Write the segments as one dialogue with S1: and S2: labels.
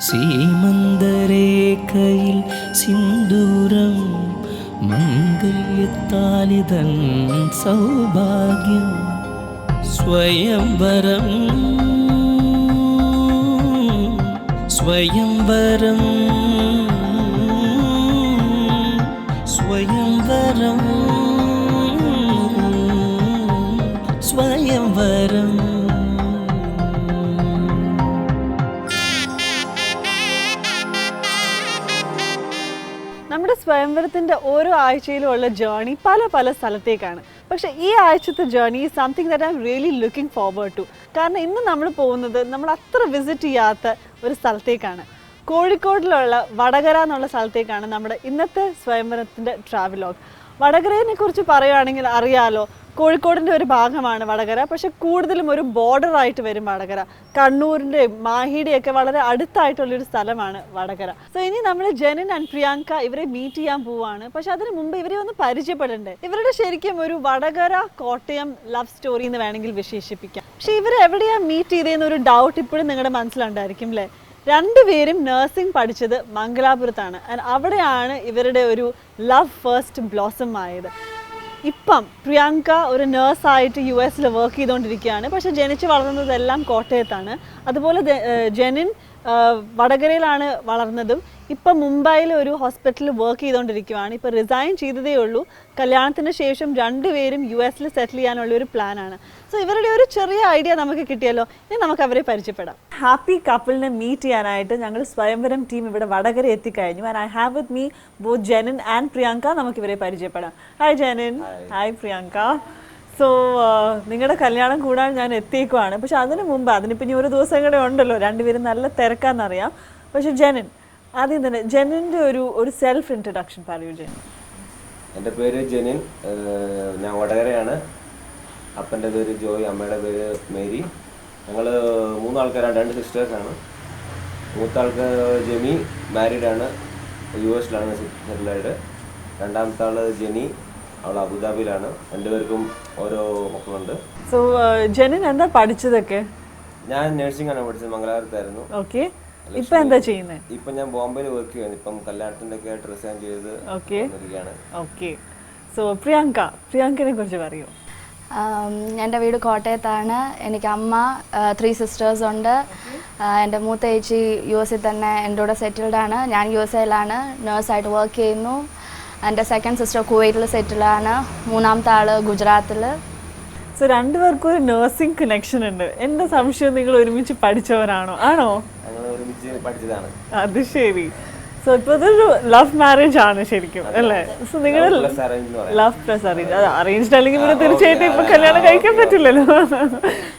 S1: സീമന്തരേഖയിൽ സിന്ദൂരം മംഗല്യത്താലിതൻ സൗഭാഗ്യം സ്വയംവരം. സ്വയംവരം. സ്വയംവരം. സ്വയംവരം.
S2: നമ്മുടെ സ്വയംവരത്തിന്റെ ഓരോ ആഴ്ചയിലും ഉള്ള ജേർണി പല പല സ്ഥലത്തേക്കാണ്. പക്ഷേ ഈ ആഴ്ചത്തെ journey something that I am really looking forward to കാരണം ഇന്ന് നമ്മൾ പോകുന്നത് നമ്മൾ അത്ര വിസിറ്റ് ചെയ്യാത്ത ഒരു സ്ഥലത്തേക്കാണ്. കോഴിക്കോടിലുള്ള വടകര എന്നുള്ള സ്ഥലത്തേക്കാണ് നമ്മുടെ ഇന്നത്തെ സ്വയംവരത്തിന്റെ ട്രാവലോഗ് വടകരയെ കുറിച്ച് പറയുകയാണെങ്കിൽ അറിയാലോ കോഴിക്കോടിന്റെ ഒരു ഭാഗമാണ് വടകര. പക്ഷെ കൂടുതലും ഒരു ബോർഡർ ആയിട്ട് വരും വടകര. കണ്ണൂരിന്റെയും മാഹിയുടെയും ഒക്കെ വളരെ അടുത്തായിട്ടുള്ളൊരു സ്ഥലമാണ് വടകര. സോ ഇനി നമ്മൾ ജനൻ ആൻഡ് പ്രിയാങ്ക ഇവരെ മീറ്റ് ചെയ്യാൻ പോവാണ്. പക്ഷെ അതിന് മുമ്പ് ഇവരെ ഒന്ന് പരിചയപ്പെടണ്ടേ? ഇവരുടെ ശരിക്കും ഒരു വടകര കോട്ടയം ലവ് സ്റ്റോറി എന്ന് വേണമെങ്കിൽ വിശേഷിപ്പിക്കാം. പക്ഷെ ഇവർ എവിടെയാ മീറ്റ് ചെയ്തതെന്ന് ഒരു ഡൗട്ട് ഇപ്പോഴും നിങ്ങളുടെ മനസ്സിലുണ്ടായിരിക്കും അല്ലേ രണ്ടുപേരും നഴ്സിംഗ് പഠിച്ചത് മംഗലാപുരത്താണ്. ആൻഡ് അവിടെയാണ് ഇവരുടെ ഒരു ലവ് ഫസ്റ്റ് ബ്ലോസം ആയത്. ഇപ്പം പ്രിയങ്ക ഒരു നേഴ്സായിട്ട് യു എസിൽ വർക്ക് ചെയ്തുകൊണ്ടിരിക്കുകയാണ് പക്ഷേ ജനിച്ച് വളർന്നതെല്ലാം കോട്ടയത്താണ്. അതുപോലെ ജെനിൻ വടകരയിലാണ് വളർന്നതും. ഇപ്പം മുംബൈയിൽ ഒരു ഹോസ്പിറ്റലിൽ വർക്ക് ചെയ്തുകൊണ്ടിരിക്കുകയാണ് ഇപ്പം റിസൈൻ ചെയ്തതേ ഉള്ളൂ. കല്യാണത്തിന് ശേഷം രണ്ടുപേരും യു എസിൽ സെറ്റിൽ ചെയ്യാനുള്ള ഒരു പ്ലാനാണ് സോ ഇവരുടെ ഒരു ചെറിയ ഐഡിയ നമുക്ക് കിട്ടിയല്ലോ. ഇനി നമുക്ക് അവരെ പരിചയപ്പെടാം. ഹാപ്പി കപ്പിളിനെ മീറ്റ് ചെയ്യാനായിട്ട് ഞങ്ങൾ സ്വയംവരം ടീം ഇവിടെ വടകര എത്തിക്കഴിഞ്ഞു. And I have with me both Janan and Priyanka നമുക്ക് ഇവരെ പരിചയപ്പെടാം hi Janan hi Priyanka so നിങ്ങളുടെ കല്യാണം കൂടാൻ ഞാൻ എത്തിയേക്കുവാണ്. പക്ഷെ അതിന് മുമ്പ് അതിനിപ്പോൾ ഇനി ഒരു ദിവസം കൂടെ ഉണ്ടല്ലോ. രണ്ടുപേരും നല്ല തിരക്കാന്നറിയാം. പക്ഷെ ജനൻ ആദ്യം തന്നെ ജനന്റെ ഒരു ഒരു സെൽഫ് ഇൻട്രഡക്ഷൻ പറയൂ ജനൻ.
S3: എന്റെ പേര് ജനിൻ. ഞാൻ വടകരയാണ്. അപ്പന്റെ പേര് ജോയ് അമ്മയുടെ പേര് മേരി. ഞങ്ങൾ മൂന്നാൾക്കാരാണ് രണ്ട് സിസ്റ്റേഴ്സാണ്. മൂത്ത ആൾക്ക് ജെമി മാരീഡാണ്. യു എസിലാണ് സെറ്റിലായിട്ട് രണ്ടാമത്തെ ആൾ ജെനി. അവൾ അബുദാബിയിലാണ്. രണ്ടുപേർക്കും ഓരോ മക്കളുണ്ട്
S2: സോ ജെനിൻ എന്താ പഠിച്ചതൊക്കെ?
S3: ഞാൻ നഴ്സിംഗ് ആണ് പഠിച്ചത് മംഗലാപുരത്തായിരുന്നു.
S2: ഓക്കെ ഇപ്പൊ എന്താ ചെയ്യുന്നത്
S3: ഇപ്പൊ ഞാൻ ബോംബെയിൽ വർക്ക് ചെയ്യുന്നു ഇപ്പം കല്യാണത്തിന്റെ ഒക്കെ ആയിട്ട് റിസൈൻ ചെയ്ത്
S2: ഓക്കെ സോ പ്രിയങ്ക പ്രിയങ്കനെ കുറിച്ച് പറയൂ?
S4: ആം, എന്റെ വീട് കോട്ടയത്താണ്. എനിക്ക് അമ്മ ത്രീ സിസ്റ്റേഴ്സ് ഉണ്ട്. ആ, എന്റെ മൂത്ത ഏച്ചി യു എസിൽ തന്നെ എന്റെ കൂടെ സെറ്റിൽഡ് ആണ്. ഞാൻ യു എസ് എയിലാണ് നേഴ്സായിട്ട് വർക്ക് ചെയ്യുന്നു. എന്റെ സെക്കൻഡ് സിസ്റ്റർ കുവൈറ്റിൽ സെറ്റിലാണ് മൂന്നാമത്തെ ആൾ ഗുജറാത്തിൽ
S2: സോ രണ്ടുപേർക്കും ഒരു നഴ്സിംഗ് കണക്ഷൻ ഉണ്ട്. എന്റെ സംശയം? നിങ്ങൾ ഒരുമിച്ച് പഠിച്ചവരാണോ? ആണോ?
S3: ഞങ്ങൾ ഒരുമിച്ച് പഠിച്ചതാണ്.
S2: അത് ശരി. സോ ഇപ്പോൾ ഇതൊരു ലവ് മാരേജ് ആണ് ശരിക്കും അല്ലേ? സോ നിങ്ങൾ ലവ് പ്ലസ് അറേഞ്ച് അത് അറേഞ്ച്ഡ് അല്ലെങ്കിൽ പിന്നെ തീർച്ചയായിട്ടും ഇപ്പൊ കല്യാണം കഴിക്കാൻ പറ്റില്ലല്ലോ.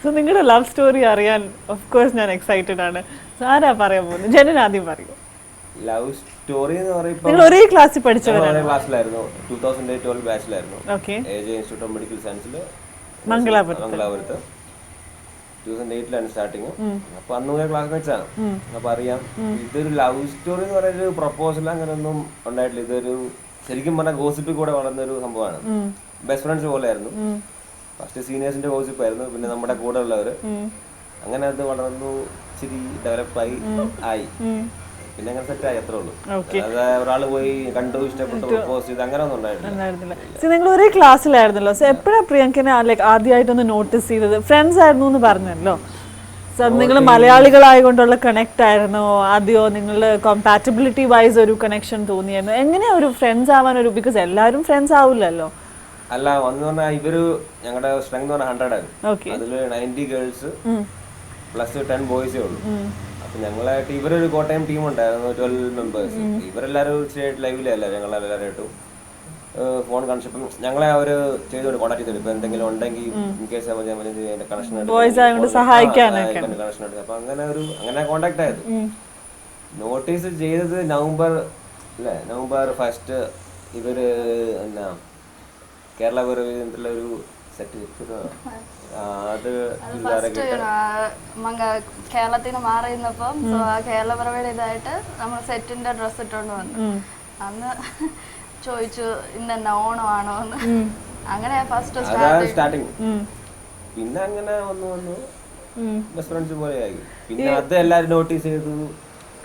S2: സോ നിങ്ങളുടെ ലവ് സ്റ്റോറി അറിയാൻ ഓഫ് കോഴ്സ് ഞാൻ എക്സൈറ്റഡ് ആണ്. സോ ആരാ പറയാൻ പോകുന്നത്? ജനൻ ആദ്യം പറയൂ.
S3: ലവ് സ്റ്റോറി എന്ന് പറയുമ്പോൾ
S2: നിങ്ങൾ ഒരേ ക്ലാസ്സിൽ പഠിച്ചവരാണ്?
S3: ഒരേ ക്ലാസ്സിലായിരുന്നു. Two thousand twelve ബാച്ചിലായിരുന്നു A J institute of medical സയൻസിൽ
S2: മംഗലാപുരത്ത്.
S3: മംഗലാപുരത്ത്. ടൂ തൗസൻഡ് എയ്റ്റിലാണ് സ്റ്റാർട്ടിങ് അപ്പൊ അന്ന് മുതൽ ക്ലാസ് വെച്ചാണ് അപ്പൊ അറിയാം. ഇതൊരു ലവ് സ്റ്റോറി എന്ന് പറയുന്ന ഒരു പ്രപ്പോസൽ അങ്ങനെയൊന്നും ഉണ്ടായിട്ടില്ല. ഇതൊരു ശരിക്കും പറഞ്ഞാൽ ഗോസിപ്പിൽ കൂടെ വളർന്നൊരു സംഭവമാണ്. ബെസ്റ്റ് ഫ്രണ്ട്സ് പോലെയായിരുന്നു. ഫസ്റ്റ് സീനിയേഴ്സിന്റെ ഗോസിപ്പ് ആയിരുന്നു. പിന്നെ നമ്മുടെ കൂടെ ഉള്ളവർ അങ്ങനെ അത് വളർന്നു ഇച്ചിരി ഡെവലപ്പായി ആയി പിന്നെ അങ്ങനെ സെറ്റ് ആയി അത്രേ ഉള്ളൂ. ഒരാൾ പോയി കണ്ടു ഇഷ്ടപ്പെട്ടു പ്രപ്പോസ് ചെയ്ത് അങ്ങനെ ഒന്നും ഉണ്ടായിട്ടില്ല
S2: നിങ്ങൾ ഒരേ ക്ലാസ്സിലായിരുന്നല്ലോ. സോ എപ്പോഴാണ് പ്രിയങ്കനെ ലൈക്ക് ആദ്യമായിട്ടൊന്ന് നോട്ടീസ് ചെയ്തത്? ഫ്രണ്ട്സ് ആയിരുന്നു എന്ന് പറഞ്ഞല്ലോ. സോ നിങ്ങൾ മലയാളികളായതുകൊണ്ടുള്ള കണക്ട് ആയിരുന്നോ. ആദ്യമോ നിങ്ങൾ കോമ്പാറ്റബിലിറ്റി വൈസ് ഒരു കണക്ഷൻ തോന്നിയായിരുന്നു. എങ്ങനെയാ ഒരു ഫ്രണ്ട്സ് ആവാൻ ഒരു ബിക്കോസ് എല്ലാവരും ഫ്രണ്ട്സ് ആവില്ലല്ലോ.
S3: അല്ല വന്നു പറഞ്ഞാൽ ഇവർ ഞങ്ങളുടെ സ്ട്രെങ്ത് പറഞ്ഞാൽ ഹൺഡ്രഡ് ആയിരുന്നു. അതിൽ നയന്റി ഗേൾസ് പ്ലസ് ടെൻ ബോയ്സേ ഉള്ളൂ. അപ്പൊ ഞങ്ങളായിട്ട് ഇവരൊരു കോട്ടയം ടീം ഉണ്ടായിരുന്നു ട്വൽവ് മെമ്പേഴ്സ് ഇവരെല്ലാരും ഇച്ചിരി ലൈവിലല്ല ഞങ്ങളെല്ലാവരായിട്ടും ഫോൺ കണക്ഷൻ ഞങ്ങളെ അവർ ചെയ്തോണ്ട് കോൺടാക്ട് ചെയ്തോണ്ട് ഇപ്പൊ എന്തെങ്കിലും ഉണ്ടെങ്കിൽ ഇൻ കേസ് കണക്ഷൻ. കണക്ഷൻ എടുക്കും അപ്പൊ അങ്ങനെ ഒരു അങ്ങനെ കോൺടാക്ട് ആയത്. നോട്ടീസ് ചെയ്തത് നവംബർ അല്ലേ നവംബർ ഫസ്റ്റ് ഇവർ എന്നാ കേരള ഗൗരവത്തിലുള്ള ഒരു സെറ്റ് അത്
S4: മാറിയിരുന്നപ്പം കേരളത്തിൽ നിന്ന് മാറി നിന്നപ്പം സോ ആ ഇതായിട്ട് നമ്മൾ സെറ്റിന്റെ ഡ്രസ് ഇട്ടോണ്ട് വന്നു. അന്ന് ചോദിച്ചു ഇന്നെന്നാ ഓണമാണോ എന്ന്. അങ്ങനെ ഫസ്റ്റ്
S3: സ്റ്റാർട്ടിങ് പിന്നെ അങ്ങനെ വന്നു വന്നു ബെസ്റ്റ് ഫ്രണ്ട്സ് പോലെ ആയി പിന്നെ അത് എല്ലാരും നോട്ടീസ് ചെയ്തു.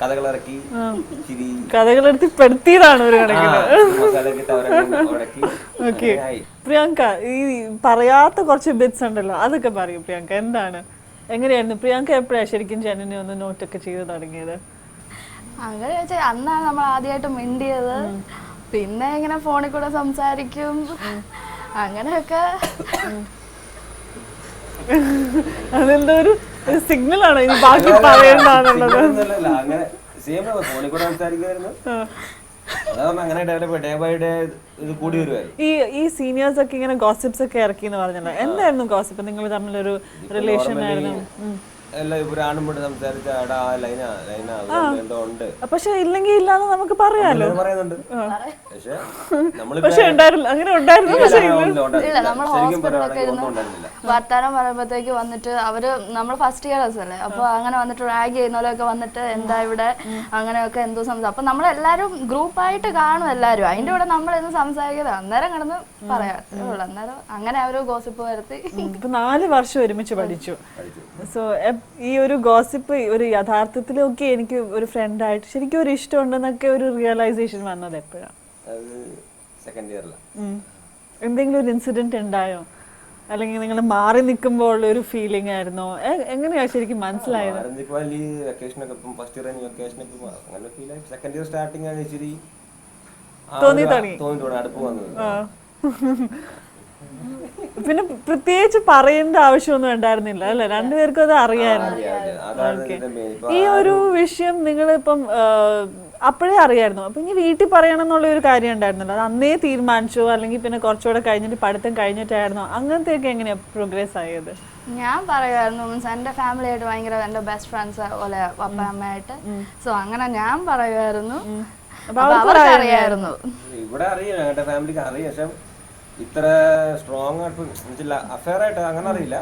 S3: കഥകളിറക്കി ചിരി.
S2: കഥകളെടുത്ത് പെടുത്തിയതാണ് ഒരു കണക്കിന്. പ്രിയങ്ക ഈ പറയാത്ത കുറച്ച് ബിറ്റ്സ് ഉണ്ടല്ലോ അതൊക്കെ പറയൂ പ്രിയങ്ക എന്താണ്? എങ്ങനെയായിരുന്നു? പ്രിയങ്ക എപ്പോഴാണ് ശരിക്കും ജനനെ ഒന്ന് നോട്ടൊക്കെ ചെയ്ത് തുടങ്ങിയത്?
S4: അങ്ങനെ വെച്ചാൽ അന്നാണ് നമ്മൾ ആദ്യമായിട്ട് മിണ്ടിയത്. പിന്നെ ഇങ്ങനെ ഫോണിൽ കൂടെ സംസാരിക്കും. അങ്ങനെയൊക്കെ.
S2: അതെന്തോ ഒരു സിഗ്നൽ ആണോ ഇനി ബാക്കി
S3: സിഗ്നലൊന്നുമല്ല, അങ്ങനെ സെയിം ഫോണിൽ കൂടെ സംസാരിക്കുമായിരുന്നു അതാ പറഞ്ഞെ അങ്ങനെ ഡെവലപ്പ് ഡേ ബൈ ഡേ ഇത് കൂടി
S2: ഈ ഈ സീനിയേഴ്സ് ഒക്കെ ഇങ്ങനെ ഗോസിപ്സ് ഒക്കെ ഇറക്കി എന്ന് പറഞ്ഞല്ലോ എന്തായിരുന്നു ഗോസിപ്പ് നിങ്ങൾ തമ്മിലൊരു റിലേഷൻ ആയിരുന്നു.
S3: സംസാരിച്ച
S2: പക്ഷെ ഇല്ലെങ്കിൽ ഇല്ലാന്ന് നമുക്ക് പറയാലോ.
S3: പക്ഷേ
S2: ഉണ്ടായിരുന്നു അങ്ങനെ ഉണ്ടായിരുന്നു
S4: വർത്താനം പറയുമ്പോഴത്തേക്ക് വന്നിട്ട് അവർ നമ്മൾ ഫസ്റ്റ് ഇയേഴ്സ് അല്ലേ? അപ്പൊ അങ്ങനെ വന്നിട്ട് റാഗ് ചെയ്യുന്നവരൊക്കെ വന്നിട്ട് എന്താ ഇവിടെ? അങ്ങനെയൊക്കെ എന്തോ സംസാരം അപ്പൊ നമ്മളെല്ലാരും ഗ്രൂപ്പായിട്ട് കാണും എല്ലാരും. അതിന്റെ കൂടെ നമ്മൾ ഇന്ന് സംസാരിക്കുന്നത് അന്നേരം കിടന്ന് പറയാം. അന്നേരം അങ്ങനെ അവർ ഗോസിപ്പ് വരുത്തി.
S2: നാല് വർഷം ഒരുമിച്ച് പഠിച്ചു. സോ ഈ ഒരു ഗോസിപ്പ് ഒരു യഥാർത്ഥത്തിലൊക്കെ എനിക്ക് ഒരു ഫ്രണ്ടായിട്ട് ശരിക്കും ഒരു ഇഷ്ടം ഉണ്ടെന്നൊക്കെ ഒരു റിയലൈസേഷൻ വന്നത് എപ്പോഴാണ്?
S3: സെക്കൻഡ്
S2: എന്തെങ്കിലും ഒരു ഇൻസിഡന്റ് ഉണ്ടായോ? അല്ലെങ്കിൽ നിങ്ങൾ മാറി നിൽക്കുമ്പോൾ ഉള്ള ഒരു ഫീലിംഗ് ആയിരുന്നു? എങ്ങനെയാ ശരിക്കും മനസ്സിലായത്?
S3: വെക്കേഷനൊക്കെ ഫസ്റ്റ് ഇയർ കഴിഞ്ഞ് വെക്കേഷനൊക്കെ അങ്ങനെ ഫീൽ ആയി. സെക്കൻഡ് ഇയർ സ്റ്റാർട്ടിങ് ആണ് ഇച്ചിരി
S2: തോന്നി തുടങ്ങി.
S3: തോന്നി തുടങ്ങി അടുപ്പ് വന്നത്.
S2: പിന്നെ പ്രത്യേകിച്ച് പറയേണ്ട ആവശ്യമൊന്നും ഉണ്ടായിരുന്നില്ല അല്ലെ? രണ്ടുപേർക്കും അത് അറിയായിരുന്നു.
S3: അറിയാം, അറിയാം. അതാണ് ഇതിന്റെ main. ഇപ്പൊ
S2: ഈ ഒരു വിഷയം നിങ്ങൾ ഇപ്പം അപ്പോഴേ അറിയായിരുന്നു. അപ്പൊ ഇനി വീട്ടിൽ പറയണം എന്നുള്ള ഒരു കാര്യം ഉണ്ടായിരുന്നില്ല. അത് അന്നേ തീരുമാനിച്ചു അല്ലെങ്കിൽ പിന്നെ കുറച്ചുകൂടെ കഴിഞ്ഞിട്ട് പഠിത്തം കഴിഞ്ഞിട്ടായിരുന്നോ? അങ്ങനത്തെയൊക്കെ എങ്ങനെയാ പ്രോഗ്രസ് ആയത്?
S4: ഞാൻ പറയുമായിരുന്നു മീൻസ് എന്റെ ഫാമിലി ആയിട്ട് ഭയങ്കര എന്റെ ബെസ്റ്റ് ഫ്രണ്ട്സ് പോലെ പപ്പ അമ്മയായിട്ട്. സോ അങ്ങനെ ഞാൻ പറയുമായിരുന്നു.
S2: അപ്പൊ
S4: അപ്പൊ അറിയായിരുന്നു
S3: ഇവിടെ അറിയാം ഫാമിലിക്ക് അറിയാം. പക്ഷെ ഇത്ര സ്ട്രോങ് ആയിട്ട് എന്നുവെച്ചില്ല അഫയർ ആയിട്ട് അങ്ങനെ അറിയില്ല.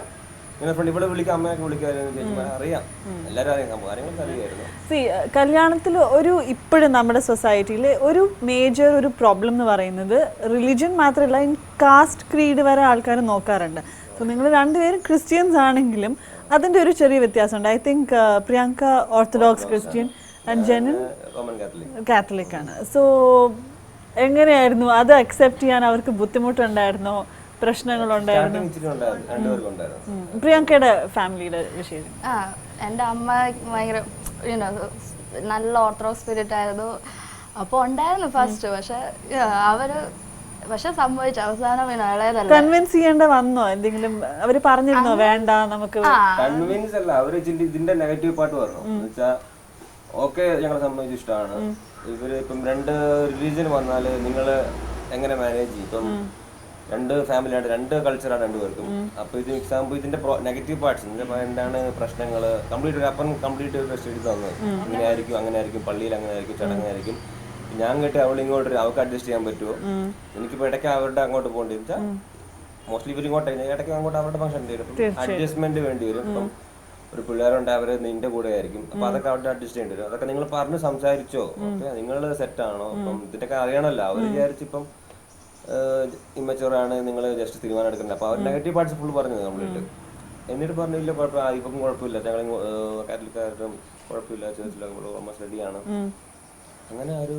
S3: ഇവിടെ അമ്മയൊക്കെ വിളിക്കാമായിരുന്നു അറിയാം. എല്ലാവരും അറിയാം. സംഭവം കാര്യങ്ങളൊക്കെ അറിയായിരുന്നു.
S2: സി കല്യാണത്തിൽ ഒരു ഇപ്പോഴും നമ്മുടെ സൊസൈറ്റിയിൽ ഒരു മേജർ ഒരു പ്രോബ്ലം എന്ന് പറയുന്നത് റിലിജൻ മാത്രമല്ല ഇൻ കാസ്റ്റ് ക്രീഡ് വരെ ആൾക്കാർ നോക്കാറുണ്ട്. സോ നിങ്ങൾ രണ്ടുപേരും ക്രിസ്ത്യൻസ് ആണെങ്കിലും അതിന്റെ ഒരു ചെറിയ വ്യത്യാസമുണ്ട്. I think Priyanka orthodox Christian and Janan
S3: catholic
S2: ആണ്. സോ എങ്ങനെയായിരുന്നു? അത് അക്സെപ്റ്റ് ചെയ്യാൻ അവർക്ക് ബുദ്ധിമുട്ടുണ്ടായിരുന്നോ? പ്രശ്നങ്ങളുണ്ടായിരുന്നു. പ്രിയങ്കയുടെ ഫാമിലിയുടെ വിഷയം
S4: ആ എന്റെ അമ്മ ഭയങ്കര നല്ല ഓർത്തഡോക്സ് സ്പിരിറ്റ് ആയിരുന്നു. അപ്പോൾ ഉണ്ടായിരുന്നു ഫസ്റ്റ് പക്ഷെ അവർ പക്ഷെ സംഭവിച്ചു. അവസാനം
S2: കൺവിൻസ് ചെയ്യേണ്ട വന്നോ? എന്തെങ്കിലും അവർ പറഞ്ഞിരുന്നോ? വേണ്ട നമുക്ക്
S3: കൺവിൻസ് അല്ല അവർ ഇതിന്റെ നെഗറ്റീവ് പാർട്ട് പറഞ്ഞു. ഓക്കെ ഞങ്ങളെ സംബന്ധിച്ച് ഇഷ്ടമാണ്. ഇവർ ഇപ്പം രണ്ട് റിലീജിയൻ വന്നാൽ നിങ്ങൾ എങ്ങനെ മാനേജ് ചെയ്യും? ഇപ്പം രണ്ട് ഫാമിലിയാണ് രണ്ട് കൾച്ചറാണ് രണ്ടുപേർക്കും. അപ്പൊ ഇത് എക്സാമ്പിൾ ഇതിന്റെ നെഗറ്റീവ് പാർട്സ് എന്താണ് പ്രശ്നങ്ങൾ കംപ്ലീറ്റ് അപ്പം കംപ്ലീറ്റ് ഒരു സ്റ്റഡി തന്നത് ഇങ്ങനെ ആയിരിക്കും അങ്ങനെ ആയിരിക്കും പള്ളിയിൽ അങ്ങനെ ആയിരിക്കും ചടങ്ങായിരിക്കും ഞാൻ കേട്ട് അവൾ ഇങ്ങോട്ട്. അവൾക്ക് അഡ്ജസ്റ്റ് ചെയ്യാൻ പറ്റുമോ എനിക്കിപ്പോ ഇടയ്ക്ക് അവരുടെ അങ്ങോട്ട് പോകേണ്ടി വെച്ചാൽ മോസ്റ്റ്ലി ഇവർ ഇങ്ങോട്ട് ഇടയ്ക്ക് അങ്ങോട്ട് അവരുടെ ഫംഗ്ഷൻ വരും. അഡ്ജസ്റ്റ്മെന്റ് വേണ്ടി വരും. ഇപ്പം ഒരു പിള്ളേരുണ്ട് അവർ നിന്റെ കൂടെ ആയിരിക്കും അപ്പൊ അതൊക്കെ അവിടെ അഡ്ജസ്റ്റ് ചെയ്യേണ്ടി വരും. അതൊക്കെ നിങ്ങൾ പറഞ്ഞ് സംസാരിച്ചോ? ഓക്കെ നിങ്ങൾ സെറ്റ് ആണോ അപ്പം ഇതിന്റെയൊക്കെ അറിയണമല്ലോ അവർ വിചാരിച്ചിപ്പം ഇമ്മച്ചുവർ ആണ് നിങ്ങൾ ജസ്റ്റ് തീരുമാനം എടുക്കുന്നത് അപ്പൊ അവർ നെഗറ്റീവ് പാർട്സ് ഫുൾ പറഞ്ഞു കംപ്ലീറ്റ് എന്നിട്ട് പറഞ്ഞില്ല കുഴപ്പമില്ല. ഇപ്പം കുഴപ്പമില്ല. ഞങ്ങൾ കാറ്റലിക്കാരും കുഴപ്പമില്ല ചേർച്ചിലൊക്കെ ഓൾമോസ്റ്റ് റെഡിയാണ് അങ്ങനെ ഒരു.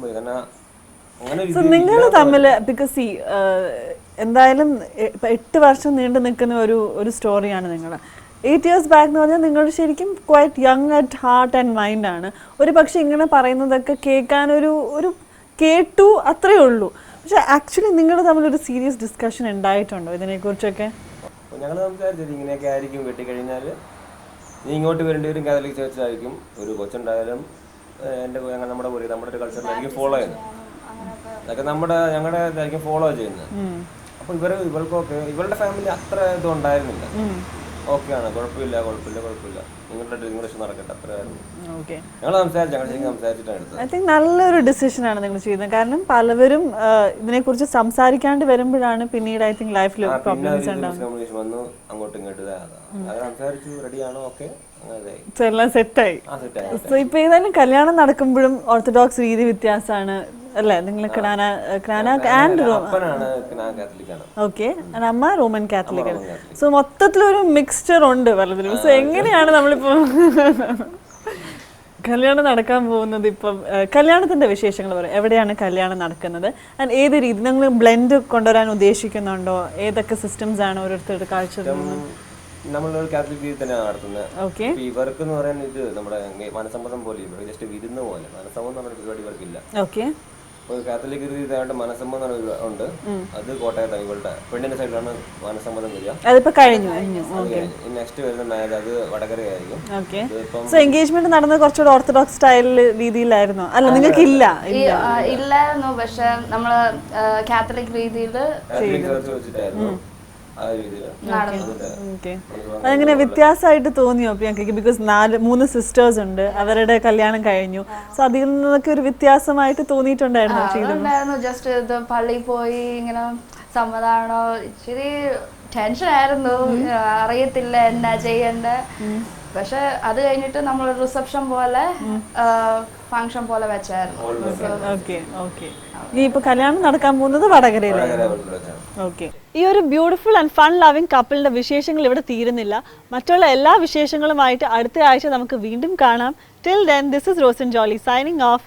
S3: കാരണം
S2: നിങ്ങൾ തമ്മിൽ ബിക്കോസ് ഈ എന്തായാലും എട്ട് വർഷം നീണ്ടു നിൽക്കുന്ന ഒരു ഒരു സ്റ്റോറിയാണ് നിങ്ങൾ എയ്റ്റ് ഇയേഴ്സ് ബാക്ക് എന്ന് പറഞ്ഞാൽ നിങ്ങൾ ശരിക്കും quite young at heart and mind ആണ്. ഒരു പക്ഷെ ഇങ്ങനെ പറയുന്നതൊക്കെ കേൾക്കാൻ ഒരു കേട്ടു അത്രേ ഉള്ളൂ. പക്ഷെ ആക്ച്വലി നിങ്ങൾ തമ്മിലൊരു സീരിയസ് ഡിസ്കഷൻ ഉണ്ടായിട്ടുണ്ടോ ഇതിനെക്കുറിച്ചൊക്കെ?
S3: ഞങ്ങൾ സംസാരിച്ചത് ഇങ്ങനെയൊക്കെ ആയിരിക്കും വെട്ടിക്കഴിഞ്ഞാൽ നീ ഇങ്ങോട്ട് വരേണ്ടി വരും കാതലിക് ചേർച്ചായിരിക്കും ഒരു കൊച്ചുണ്ടായാലും എന്റെ ഞങ്ങൾ നമ്മുടെ പോലെ നമ്മുടെ ഒരു കൾച്ചറിലായിരിക്കും ഫോളോ ചെയ്യുന്നത്. അതൊക്കെ നമ്മുടെ ഞങ്ങളുടെ ഇതായിരിക്കും ഫോളോ ചെയ്യുന്നത്. അപ്പോൾ ഇവർ ഇവൾക്കൊക്കെ ഇവളുടെ ഫാമിലി അത്ര ഇത് ഉണ്ടായിരുന്നില്ല ഓക്കെയാണ്. കുഴപ്പമില്ല കുഴപ്പമില്ല കുഴപ്പമില്ല. നിങ്ങളുടെ ഇംഗ്ലീഷ് നടക്കട്ടെ. അത്രയായിരുന്നു
S2: ഓക്കെ.
S3: ഞങ്ങൾ സംസാരിച്ചു ഞങ്ങൾ ശരിക്കും സംസാരിച്ചിട്ടാണ് എടുത്തത്.
S2: ഐ തിങ്ക് നല്ലൊരു ഡിസിഷനാണ് നിങ്ങൾ ചെയ്യുന്നത്. കാരണം പലവരും ഇതിനെ ഇതിനെക്കുറിച്ച് സംസാരിക്കാണ്ട് വരുമ്പോഴാണ് പിന്നീട് ഐ തിങ്ക് ലൈഫിൽ പ്രോബ്ലംസ് ഉണ്ടാവും
S3: കമ്മ്യൂണിക്കേഷൻ വന്നു അങ്ങോട്ടും ഇങ്ങോട്ടും ഇതാ അത്. സംസാരിച്ചു റെഡിയാണോ ഓക്കെ.
S2: എല്ലാം സെറ്റായി ഇപ്പൊ ഏതായാലും കല്യാണം നടക്കുമ്പോഴും ഓർത്തഡോക്സ് രീതി വ്യത്യാസമാണ്. അല്ലേ? നിങ്ങൾ ആൻഡ് ഓക്കെ. അമ്മ റോമൻ കാത്തലിക് ആണ് സോ മൊത്തത്തിലൊരു മിക്സ്ചർ ഉണ്ട് പലതിലും. സോ എങ്ങനെയാണ് നമ്മളിപ്പോ കല്യാണം നടക്കാൻ പോകുന്നത് ഇപ്പം കല്യാണത്തിന്റെ വിശേഷങ്ങൾ പറയും എവിടെയാണ് കല്യാണം നടക്കുന്നത്? ആൻഡ് ഏത് രീതി നിങ്ങൾ ബ്ലെൻഡ് കൊണ്ടുവരാൻ ഉദ്ദേശിക്കുന്നുണ്ടോ? ഏതൊക്കെ സിസ്റ്റംസ് ആണ് ഓരോരുത്തരുടെ കാഴ്ച
S3: നമ്മളൊരു കാത്തലിക് രീതി തന്നെയാണ് നടത്തുന്നത്. ഇവർക്ക് എന്ന് പറയുന്നത് ഇത് നമ്മുടെ മനസമ്മതം പോലെ ജസ്റ്റ് വിരുന്ന് പോലെ. മനസമ്മതം എന്ന് പരിപാടി ഇവർക്കില്ല. കാത്തലിക് രീതിയായിട്ട് ഒരു ഉണ്ട്. അത് കോട്ടയത്താണ് ഇവളുടെ പെണ്ണിന്റെ സൈഡിലാണ് മനസ്സമ്മതം വരിക.
S2: അതിപ്പോ കഴിഞ്ഞു
S3: നെക്സ്റ്റ് വരുന്ന മാരേജ് അത് വടകരയായിരിക്കും
S2: സോ എൻഗേജ്മെന്റ് നടന്നത് കുറച്ചുകൂടെ ഓർത്തഡോക്സ് സ്റ്റൈൽ രീതിയിലായിരുന്നു? അല്ല നിങ്ങൾക്ക് ഇല്ല
S4: ഇല്ലായിരുന്നു പക്ഷെ നമ്മൾ കാത്തലിക് രീതിയിൽ
S3: വെച്ചിട്ടായിരുന്നു.
S2: അതെങ്ങനെ വ്യത്യാസമായിട്ട് തോന്നിയോ പ്രിയങ്കയ്ക്ക്? ബിക്കോസ് നാല് മൂന്ന് സിസ്റ്റേഴ്സ് ഉണ്ട്. അവരുടെ കല്യാണം കഴിഞ്ഞു. സോ അതിൽ നിന്നൊക്കെ ഒരു വ്യത്യാസമായിട്ട് തോന്നിയിട്ടുണ്ടായിരുന്നു
S4: ജസ്റ്റ് പള്ളിയിൽ പോയി ഇങ്ങനെ സമ്മതാണോ? ഇച്ചിരി ടെൻഷൻ ആയിരുന്നു അറിയത്തില്ല എന്താ ചെയ്യണ്ടേ. പക്ഷെ അത് കഴിഞ്ഞിട്ട് നമ്മൾ റിസപ്ഷൻ പോലെ ഫങ്ഷൻ പോലെ വെച്ചായിരുന്നു.
S2: Okay okay. ഇനി ഇപ്പൊ കല്യാണം നടക്കാൻ പോകുന്നത്
S3: വടകരയിൽ
S2: ഓക്കെ. ഈ ഒരു ബ്യൂട്ടിഫുൾ ആൻഡ് ഫൺ ലവിംഗ് കപ്പിളിന്റെ വിശേഷങ്ങൾ ഇവിടെ തീരുന്നില്ല. മറ്റുള്ള എല്ലാ വിശേഷങ്ങളുമായിട്ട് അടുത്ത ആഴ്ച നമുക്ക് വീണ്ടും കാണാം. Till then this is Rosan Jolly signing off